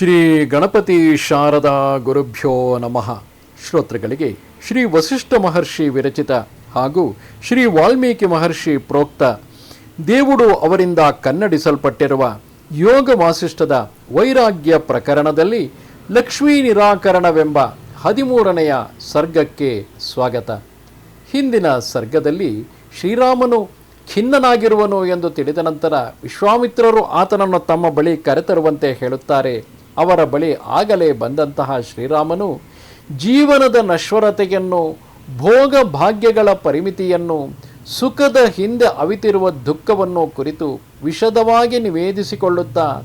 ಶ್ರೀ ಗಣಪತಿ ಶಾರದಾ ಗುರುಭ್ಯೋ ನಮಃ. ಶ್ರೋತೃಗಳಿಗೆ ಶ್ರೀ ವಸಿಷ್ಠ ಮಹರ್ಷಿ ವಿರಚಿತ ಹಾಗೂ ಶ್ರೀ ವಾಲ್ಮೀಕಿ ಮಹರ್ಷಿ ಪ್ರೋಕ್ತ ದೇವುಡು ಅವರಿಂದ ಕನ್ನಡಿಸಲ್ಪಟ್ಟಿರುವ ಯೋಗ ವಾಸಿಷ್ಠದ ವೈರಾಗ್ಯ ಪ್ರಕರಣದಲ್ಲಿ ಲಕ್ಷ್ಮೀ ನಿರಾಕರಣವೆಂಬ ಹದಿಮೂರನೆಯ ಸರ್ಗಕ್ಕೆ ಸ್ವಾಗತ. ಹಿಂದಿನ ಸರ್ಗದಲ್ಲಿ ಶ್ರೀರಾಮನು ಖಿನ್ನನಾಗಿರುವನು ಎಂದು ತಿಳಿದ ನಂತರ ವಿಶ್ವಾಮಿತ್ರರು ಆತನನ್ನು ತಮ್ಮ ಬಳಿ ಕರೆತರುವಂತೆ ಹೇಳುತ್ತಾರೆ. ಅವರ ಬಳಿ ಆಗಲೇ ಬಂದಂತಹ ಶ್ರೀರಾಮನು ಜೀವನದ ನಶ್ವರತೆಯನ್ನು, ಭೋಗ ಭಾಗ್ಯಗಳ ಪರಿಮಿತಿಯನ್ನು, ಸುಖದ ಹಿಂದೆ ಅವಿತಿರುವ ದುಃಖವನ್ನು ಕುರಿತು ವಿಷದವಾಗಿ ನಿವೇದಿಸಿಕೊಳ್ಳುತ್ತಾ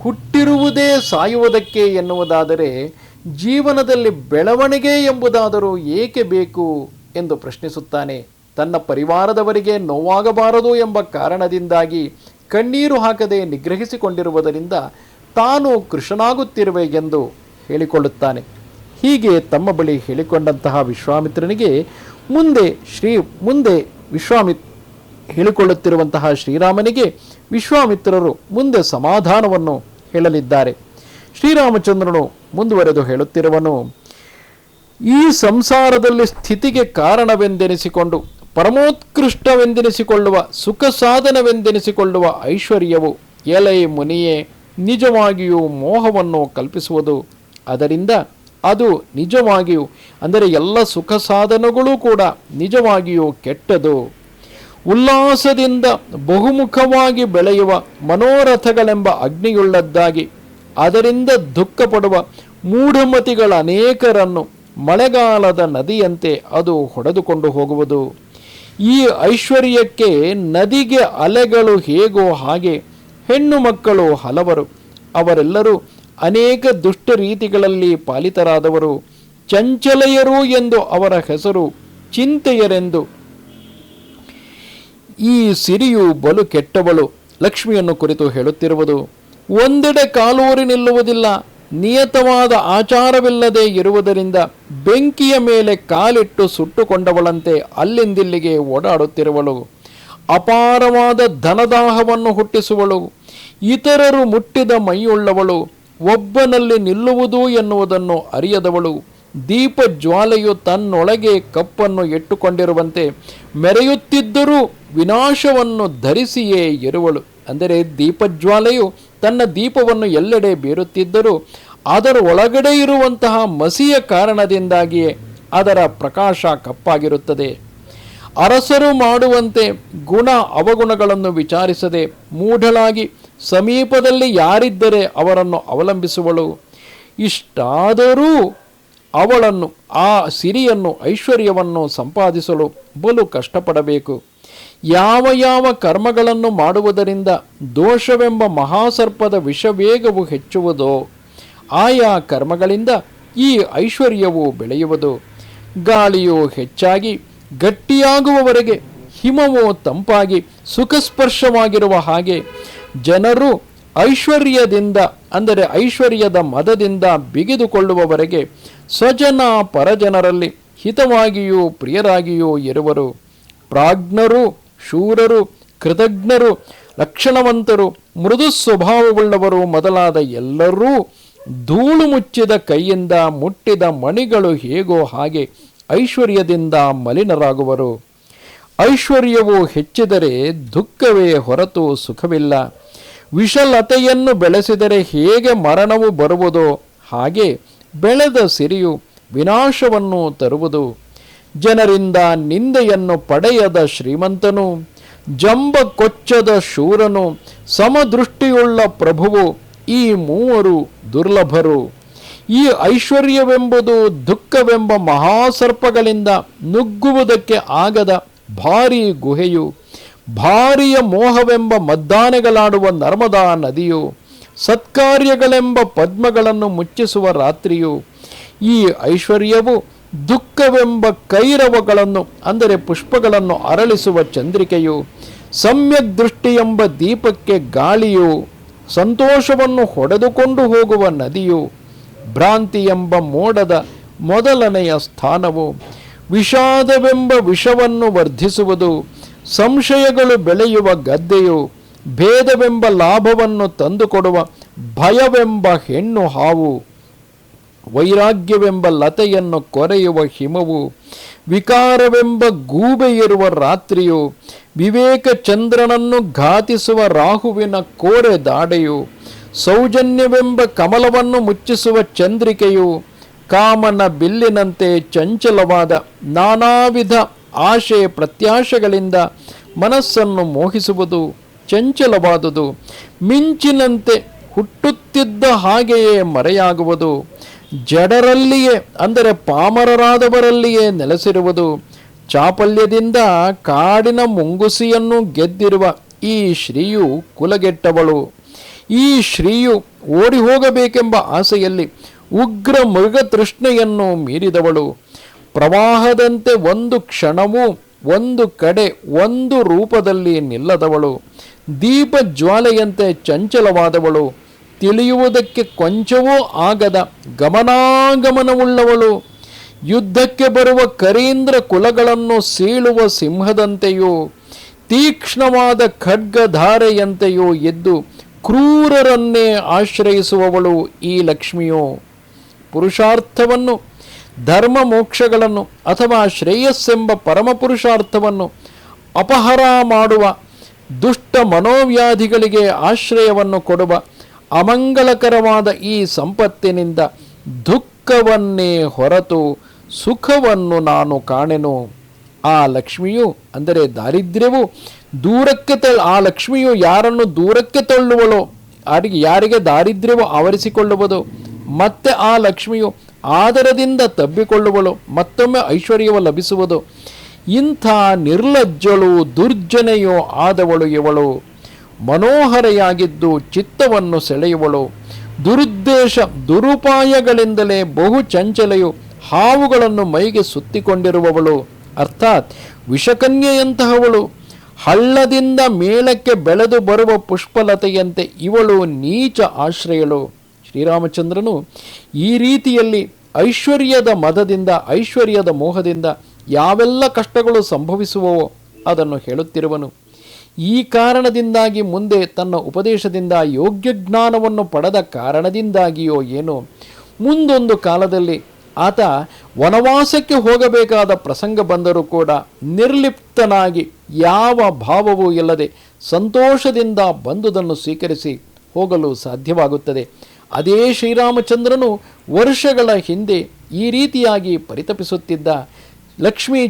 ಹುಟ್ಟಿರುವುದೇ ಸಾಯುವುದಕ್ಕೆ ಎನ್ನುವುದಾದರೆ ಜೀವನದಲ್ಲಿ ಬೆಳವಣಿಗೆ ಎಂಬುದಾದರೂ ಏಕೆ ಬೇಕು ಎಂದು ಪ್ರಶ್ನಿಸುತ್ತಾನೆ. ತನ್ನ ಪರಿವಾರದವರಿಗೆ ನೋವಾಗಬಾರದು ಎಂಬ ಕಾರಣದಿಂದಾಗಿ ಕಣ್ಣೀರು ಹಾಕದೆ ನಿಗ್ರಹಿಸಿಕೊಂಡಿರುವುದರಿಂದ ತಾನು ಕೃಷನಾಗುತ್ತಿರುವೆ ಎಂದು ಹೇಳಿಕೊಳ್ಳುತ್ತಾನೆ. ಹೀಗೆ ತಮ್ಮ ಬಳಿ ಹೇಳಿಕೊಂಡಂತಹ ವಿಶ್ವಾಮಿತ್ರನಿಗೆ ಮುಂದೆ ಶ್ರೀ, ಮುಂದೆ ವಿಶ್ವಾಮಿತ್, ಹೇಳಿಕೊಳ್ಳುತ್ತಿರುವಂತಹ ಶ್ರೀರಾಮನಿಗೆ ವಿಶ್ವಾಮಿತ್ರರು ಮುಂದೆ ಸಮಾಧಾನವನ್ನು ಹೇಳಲಿದ್ದಾರೆ. ಶ್ರೀರಾಮಚಂದ್ರನು ಮುಂದುವರೆದು ಹೇಳುತ್ತಿರುವನು, ಈ ಸಂಸಾರದಲ್ಲಿ ಸ್ಥಿತಿಗೆ ಕಾರಣವೆಂದೆನಿಸಿಕೊಂಡು, ಪರಮೋತ್ಕೃಷ್ಟವೆಂದೆನಿಸಿಕೊಳ್ಳುವ ಸುಖ ಸಾಧನವೆಂದೆನಿಸಿಕೊಳ್ಳುವ ಐಶ್ವರ್ಯವು ಎಲೈ ಮುನಿಯೇ ನಿಜವಾಗಿಯೂ ಮೋಹವನ್ನು ಕಲ್ಪಿಸುವುದು. ಅದರಿಂದ ಅದು ನಿಜವಾಗಿಯೂ, ಅಂದರೆ ಎಲ್ಲ ಸುಖ ಸಾಧನಗಳೂ ಕೂಡ ನಿಜವಾಗಿಯೂ ಕೆಟ್ಟದು. ಉಲ್ಲಾಸದಿಂದ ಬಹುಮುಖವಾಗಿ ಬೆಳೆಯುವ ಮನೋರಥಗಳೆಂಬ ಅಗ್ನಿಯುಳ್ಳದ್ದಾಗಿ, ಅದರಿಂದ ದುಃಖಪಡುವ ಮೂಢಮತಿಗಳ ಅನೇಕರನ್ನು ಮಳೆಗಾಲದ ನದಿಯಂತೆ ಅದು ಹೊಡೆದುಕೊಂಡು ಹೋಗುವುದು. ಈ ಐಶ್ವರ್ಯಕ್ಕೆ ನದಿಗೆ ಅಲೆಗಳು ಹೇಗೋ ಹಾಗೆ ಹೆಣ್ಣು ಮಕ್ಕಳು ಹಲವರು. ಅವರೆಲ್ಲರೂ ಅನೇಕ ದುಷ್ಟ ರೀತಿಗಳಲ್ಲಿ ಪಾಲಿತರಾದವರು. ಚಂಚಲೆಯರು ಎಂದು ಅವರ ಹೆಸರು ಚಿಂತೆಯರೆಂದು. ಈ ಸಿರಿಯು ಬಲು ಕೆಟ್ಟವಳು. ಲಕ್ಷ್ಮಿಯನ್ನು ಕುರಿತು ಹೇಳುತ್ತಿರುವುದು, ಒಂದೆಡೆ ಕಾಲೂರಿ ನಿಲ್ಲುವುದಿಲ್ಲ. ನಿಯತವಾದ ಆಚಾರವಿಲ್ಲದೆ ಇರುವುದರಿಂದ ಬೆಂಕಿಯ ಮೇಲೆ ಕಾಲಿಟ್ಟು ಸುಟ್ಟುಕೊಂಡವಳಂತೆ ಅಲ್ಲಿಂದಿಲ್ಲಿಗೆ ಓಡಾಡುತ್ತಿರುವಳು. ಅಪಾರವಾದ ಧನದಾಹವನ್ನು ಹುಟ್ಟಿಸುವಳು. ಇತರರು ಮುಟ್ಟಿದ ಮೈಯುಳ್ಳವಳು. ಒಬ್ಬನಲ್ಲಿ ನಿಲ್ಲುವುದು ಎನ್ನುವುದನ್ನು ಅರಿಯದವಳು. ದೀಪ ಜ್ವಾಲೆಯು ತನ್ನೊಳಗೆ ಕಪ್ಪನ್ನು ಇಟ್ಟುಕೊಂಡಿರುವಂತೆ ಮೆರೆಯುತ್ತಿದ್ದರೂ ವಿನಾಶವನ್ನು ಧರಿಸಿಯೇ ಇರುವಳು. ಅಂದರೆ ದೀಪಜ್ವಾಲೆಯು ತನ್ನ ದೀಪವನ್ನು ಎಲ್ಲೆಡೆ ಬೀರುತ್ತಿದ್ದರೂ ಅದರ ಒಳಗಡೆ ಇರುವಂತಹ ಮಸಿಯ ಕಾರಣದಿಂದಾಗಿಯೇ ಅದರ ಪ್ರಕಾಶ ಕಪ್ಪಾಗಿರುತ್ತದೆ. ಅರಸರು ಮಾಡುವಂತೆ ಗುಣ ಅವಗುಣಗಳನ್ನು ವಿಚಾರಿಸದೆ ಮೂಢಳಾಗಿ ಸಮೀಪದಲ್ಲಿ ಯಾರಿದ್ದರೆ ಅವರನ್ನು ಅವಲಂಬಿಸುವಳು. ಇಷ್ಟಾದರೂ ಅವಳನ್ನು, ಆ ಸಿರಿಯನ್ನು, ಐಶ್ವರ್ಯವನ್ನು ಸಂಪಾದಿಸಲು ಬಲು ಕಷ್ಟಪಡಬೇಕು. ಯಾವ ಯಾವ ಕರ್ಮಗಳನ್ನು ಮಾಡುವುದರಿಂದ ದೋಷವೆಂಬ ಮಹಾಸರ್ಪದ ವಿಷವೇಗವು ಹೆಚ್ಚುವುದೋ, ಆಯಾ ಕರ್ಮಗಳಿಂದ ಈ ಐಶ್ವರ್ಯವು ಬೆಳೆಯುವುದು. ಗಾಳಿಯು ಹೆಚ್ಚಾಗಿ ಗಟ್ಟಿಯಾಗುವವರೆಗೆ ಹಿಮವು ತಂಪಾಗಿ ಸುಖಸ್ಪರ್ಶವಾಗಿರುವ ಹಾಗೆ ಜನರು ಐಶ್ವರ್ಯದಿಂದ, ಅಂದರೆ ಐಶ್ವರ್ಯದ ಮದದಿಂದ ಬಿಗಿದುಕೊಳ್ಳುವವರೆಗೆ ಸ್ವಜನ ಪರಜನರಲ್ಲಿ ಹಿತವಾಗಿಯೂ ಪ್ರಿಯರಾಗಿಯೂ ಇರುವರು. ಪ್ರಾಜ್ಞರು, ಶೂರರು, ಕೃತಜ್ಞರು, ಲಕ್ಷಣವಂತರು, ಮೃದು ಸ್ವಭಾವವುಳ್ಳವರು ಮೊದಲಾದ ಎಲ್ಲರೂ ಧೂಳು ಮುಚ್ಚಿದ ಕೈಯಿಂದ ಮುಟ್ಟಿದ ಮಣಿಗಳು ಹೇಗೋ ಹಾಗೆ ಐಶ್ವರ್ಯದಿಂದ ಮಲಿನರಾಗುವರು. ಐಶ್ವರ್ಯವು ಹೆಚ್ಚಿದರೆ ದುಃಖವೇ ಹೊರತು ಸುಖವಿಲ್ಲ. ವಿಷಲತೆಯನ್ನು ಬೆಳೆಸಿದರೆ ಹೇಗೆ ಮರಣವು ಬರುವುದೋ ಹಾಗೆ ಬೆಳೆದ ಸಿರಿಯು ವಿನಾಶವನ್ನು ತರುವುದು. ಜನರಿಂದ ನಿಂದೆಯನ್ನು ಪಡೆಯದ ಶ್ರೀಮಂತನು, ಜಂಬ ಕೊಚ್ಚದ ಶೂರನು, ಸಮದೃಷ್ಟಿಯುಳ್ಳ ಪ್ರಭುವು ಈ ಮೂವರು ದುರ್ಲಭರು. ಈ ಐಶ್ವರ್ಯವೆಂಬುದು ದುಃಖವೆಂಬ ಮಹಾಸರ್ಪಗಳಿಂದ ನುಗ್ಗುವುದಕ್ಕೆ ಆಗದ ಭಾರೀ ಗುಹೆಯು, ಭಾರಿಯ ಮೋಹವೆಂಬ ಮದ್ದಾನೆಗಳಾಡುವ ನರ್ಮದಾ ನದಿಯು, ಸತ್ಕಾರ್ಯಗಳೆಂಬ ಪದ್ಮಗಳನ್ನು ಮುಚ್ಚಿಸುವ ರಾತ್ರಿಯು, ಈ ಐಶ್ವರ್ಯವು ದುಃಖವೆಂಬ ಕೈರವಗಳನ್ನು, ಅಂದರೆ ಪುಷ್ಪಗಳನ್ನು ಅರಳಿಸುವ ಚಂದ್ರಿಕೆಯು, ಸಮ್ಯಕ್ ದೃಷ್ಟಿ ಎಂಬ ದೀಪಕ್ಕೆ ಗಾಳಿಯು, ಸಂತೋಷವನ್ನು ಹೊಡೆದುಕೊಂಡು ಹೋಗುವ ನದಿಯು ಭ್ರಾಂತಿ ಎಂಬ ಮೋಡದ ಮೊದಲನೆಯ ಸ್ಥಾನವು ವಿಷಾದವೆಂಬ ವಿಷವನ್ನು ವರ್ಧಿಸುವುದು, ಸಂಶಯಗಳು ಬೆಳೆಯುವ ಗದ್ದೆಯು ಭೇದವೆಂಬ ಲಾಭವನ್ನು ತಂದುಕೊಡುವ ಭಯವೆಂಬ ಹೆಣ್ಣು ಹಾವು, ವೈರಾಗ್ಯವೆಂಬ ಲತೆಯನ್ನು ಕೊರೆಯುವ ಹಿಮವು, ವಿಕಾರವೆಂಬ ಗೂಬೆಯಿರುವ ರಾತ್ರಿಯು, ವಿವೇಕ ಚಂದ್ರನನ್ನು ಘಾತಿಸುವ ರಾಹುವಿನ ಕೋರೆ ದಾಡೆಯು ಸೌಜನ್ಯವೆಂಬ ಕಮಲವನ್ನು ಮುಚ್ಚಿಸುವ ಚಂದ್ರಿಕೆಯು ಕಾಮನ ಬಿಲ್ಲಿನಂತೆ ಚಂಚಲವಾದ ನಾನಾ ವಿಧ ಆಶೆ ಪ್ರತ್ಯಾಶೆಗಳಿಂದ ಮನಸ್ಸನ್ನು ಮೋಹಿಸುವುದು ಚಂಚಲವಾದುದು. ಮಿಂಚಿನಂತೆ ಹುಟ್ಟುತ್ತಿದ್ದ ಹಾಗೆಯೇ ಮರೆಯಾಗುವುದು. ಜಡರಲ್ಲಿಯೇ, ಅಂದರೆ ಪಾಮರರಾದವರಲ್ಲಿಯೇ ನೆಲೆಸಿರುವುದು. ಚಾಪಲ್ಯದಿಂದ ಕಾಡಿನ ಮುಂಗುಸಿಯನ್ನು ಗೆದ್ದಿರುವ ಈ ಶ್ರೀಯು ಕುಲಗೆಟ್ಟವಳು. ಈ ಶ್ರೀಯು ಓಡಿ ಹೋಗಬೇಕೆಂಬ ಆಸೆಯಲ್ಲಿ ಉಗ್ರ ಮೃಗತೃಷ್ಣೆಯನ್ನು ಮೀರಿದವಳು. ಪ್ರವಾಹದಂತೆ ಒಂದು ಕ್ಷಣವೂ, ಒಂದು ಕಡೆ, ಒಂದು ರೂಪದಲ್ಲಿ ನಿಲ್ಲದವಳು. ದೀಪ ಜ್ವಾಲೆಯಂತೆ ಚಂಚಲವಾದವಳು. ತಿಳಿಯುವುದಕ್ಕೆ ಕೊಂಚವೂ ಆಗದ ಗಮನಾಗಮನವುಳ್ಳವಳು. ಯುದ್ಧಕ್ಕೆ ಬರುವ ಕರೀಂದ್ರ ಕುಲಗಳನ್ನು ಸೀಳುವ ಸಿಂಹದಂತೆಯೂ, ತೀಕ್ಷ್ಣವಾದ ಖಡ್ಗಧಾರೆಯಂತೆಯೂ ಎದ್ದು ಕ್ರೂರರನ್ನೇ ಆಶ್ರಯಿಸುವವಳು ಈ ಲಕ್ಷ್ಮಿಯು. ಪುರುಷಾರ್ಥವನ್ನು, ಧರ್ಮ ಮೋಕ್ಷಗಳನ್ನು ಅಥವಾ ಶ್ರೇಯಸ್ಸೆಂಬ ಪರಮಪುರುಷಾರ್ಥವನ್ನು ಅಪಹರ ಮಾಡುವ ದುಷ್ಟ ಮನೋವ್ಯಾಧಿಗಳಿಗೆ ಆಶ್ರಯವನ್ನು ಕೊಡುವ ಅಮಂಗಳಕರವಾದ ಈ ಸಂಪತ್ತಿನಿಂದ ದುಃಖವನ್ನೇ ಹೊರತು ಸುಖವನ್ನು ನಾನು ಕಾಣೆನು. ಆ ಲಕ್ಷ್ಮಿಯು ಅಂದರೆ ದಾರಿದ್ರ್ಯವು ದೂರಕ್ಕೆ ತಳ್ಳ, ಆ ಲಕ್ಷ್ಮಿಯು ಯಾರನ್ನು ದೂರಕ್ಕೆ ತಳ್ಳುವಳೋ ಯಾರಿಗೆ ಯಾರಿಗೆ ದಾರಿದ್ರ್ಯವು ಆವರಿಸಿಕೊಳ್ಳುವುದು. ಮತ್ತೆ ಆ ಲಕ್ಷ್ಮಿಯು ಆದರದಿಂದ ತಬ್ಬಿಕೊಳ್ಳುವಳು, ಮತ್ತೊಮ್ಮೆ ಐಶ್ವರ್ಯವು ಲಭಿಸುವುದು. ಇಂಥ ನಿರ್ಲಜ್ಜಳು, ದುರ್ಜನೆಯೋ ಆದವಳು ಇವಳು. ಮನೋಹರೆಯಾಗಿದ್ದು ಚಿತ್ತವನ್ನು ಸೆಳೆಯುವಳು. ದುರುದ್ದೇಶ, ದುರುಪಾಯಗಳಿಂದಲೇ ಬಹು ಚಂಚಲೆಯು ಹಾವುಗಳನ್ನು ಮೈಗೆ ಸುತ್ತಿಕೊಂಡಿರುವವಳು. ಅರ್ಥಾತ್ ವಿಷಕನ್ಯೆಯಂತಹವಳು. ಹಳ್ಳದಿಂದ ಮೇಲಕ್ಕೆ ಬೆಳೆದು ಬರುವ ಪುಷ್ಪಲತೆಯಂತೆ ಇವಳು ನೀಚ ಆಶ್ರಯಳು. ಶ್ರೀರಾಮಚಂದ್ರನು ಈ ರೀತಿಯಲ್ಲಿ ಐಶ್ವರ್ಯದ ಮದದಿಂದ, ಐಶ್ವರ್ಯದ ಮೋಹದಿಂದ ಯಾವೆಲ್ಲ ಕಷ್ಟಗಳು ಸಂಭವಿಸುವವೋ ಅದನ್ನು ಹೇಳುತ್ತಿರುವನು. ಈ ಕಾರಣದಿಂದಾಗಿ ಮುಂದೆ ತನ್ನ ಉಪದೇಶದಿಂದ ಯೋಗ್ಯ ಜ್ಞಾನವನ್ನು ಪಡೆದ ಕಾರಣದಿಂದಾಗಿಯೋ ಏನೋ ಮುಂದೊಂದು ಕಾಲದಲ್ಲಿ ಆತ ವನವಾಸಕ್ಕೆ ಹೋಗಬೇಕಾದ ಪ್ರಸಂಗ ಬಂದರೂ ಕೂಡ ನಿರ್ಲಿಪ್ತನಾಗಿ ಯಾವ ಭಾವವೂ ಇಲ್ಲದೆ ಸಂತೋಷದಿಂದ ಬಂದುದನ್ನು ಸ್ವೀಕರಿಸಿ ಹೋಗಲು ಸಾಧ್ಯವಾಗುತ್ತದೆ. ಅದೇ ಶ್ರೀರಾಮಚಂದ್ರನು ವರ್ಷಗಳ ಹಿಂದೆ ಈ ರೀತಿಯಾಗಿ ಪರಿತಪಿಸುತ್ತಿದ್ದ ಲಕ್ಷ್ಮೀ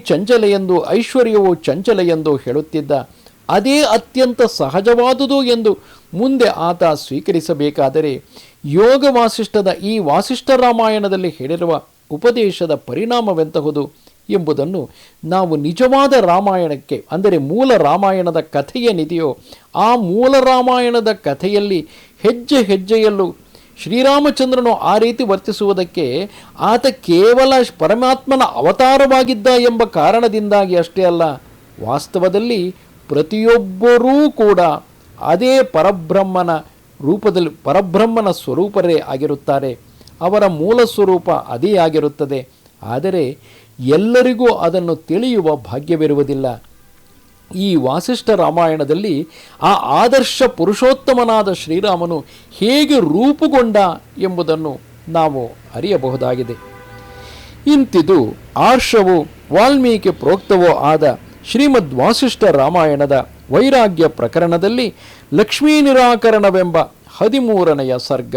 ಎಂದು ಐಶ್ವರ್ಯವು ಚಂಚಲ ಎಂದು ಹೇಳುತ್ತಿದ್ದ ಅದೇ ಅತ್ಯಂತ ಸಹಜವಾದುದು ಎಂದು ಮುಂದೆ ಆತ ಸ್ವೀಕರಿಸಬೇಕಾದರೆ ಯೋಗ ವಾಸಿಷ್ಠದ ಈ ವಾಸಿಷ್ಠ ರಾಮಾಯಣದಲ್ಲಿ ಹೇಳಿರುವ ಉಪದೇಶದ ಪರಿಣಾಮವೆಂತಹುದು ಎಂಬುದನ್ನು ನಾವು ನಿಜವಾದ ರಾಮಾಯಣಕ್ಕೆ, ಅಂದರೆ ಮೂಲ ರಾಮಾಯಣದ ಕಥೆಯೇನಿದೆಯೋ ಆ ಮೂಲ ರಾಮಾಯಣದ ಕಥೆಯಲ್ಲಿ ಹೆಜ್ಜೆ ಹೆಜ್ಜೆಯಲ್ಲೂ ಶ್ರೀರಾಮಚಂದ್ರನು ಆ ರೀತಿ ವರ್ತಿಸುವುದಕ್ಕೆ ಆತ ಕೇವಲ ಪರಮಾತ್ಮನ ಅವತಾರವಾಗಿದ್ದ ಎಂಬ ಕಾರಣದಿಂದಾಗಿ ಅಷ್ಟೇ ಅಲ್ಲ, ವಾಸ್ತವದಲ್ಲಿ ಪ್ರತಿಯೊಬ್ಬರೂ ಕೂಡ ಅದೇ ಪರಬ್ರಹ್ಮನ ರೂಪದಲ್ಲಿ, ಪರಬ್ರಹ್ಮನ ಸ್ವರೂಪರೇ ಆಗಿರುತ್ತಾರೆ. ಅವರ ಮೂಲ ಸ್ವರೂಪ ಅದೇ ಆಗಿರುತ್ತದೆ ಆದರೆ ಎಲ್ಲರಿಗೂ ಅದನ್ನು ತಿಳಿಯುವ ಭಾಗ್ಯವಿರುವುದಿಲ್ಲ. ಈ ವಾಸಿಷ್ಠ ರಾಮಾಯಣದಲ್ಲಿ ಆ ಆದರ್ಶ ಪುರುಷೋತ್ತಮನಾದ ಶ್ರೀರಾಮನು ಹೇಗೆ ರೂಪುಗೊಂಡ ಎಂಬುದನ್ನು ನಾವು ಅರಿಯಬಹುದಾಗಿದೆ. ಇಂತಿದು ಆರ್ಷವು ವಾಲ್ಮೀಕಿ ಪ್ರೋಕ್ತವೋ ಆದ ಶ್ರೀಮದ್ ವಾಸಿಷ್ಠ ರಾಮಾಯಣದ ವೈರಾಗ್ಯ ಪ್ರಕರಣದಲ್ಲಿ ಲಕ್ಷ್ಮೀ ನಿರಾಕರಣವೆಂಬ ಹದಿಮೂರನೆಯ ಸರ್ಗ.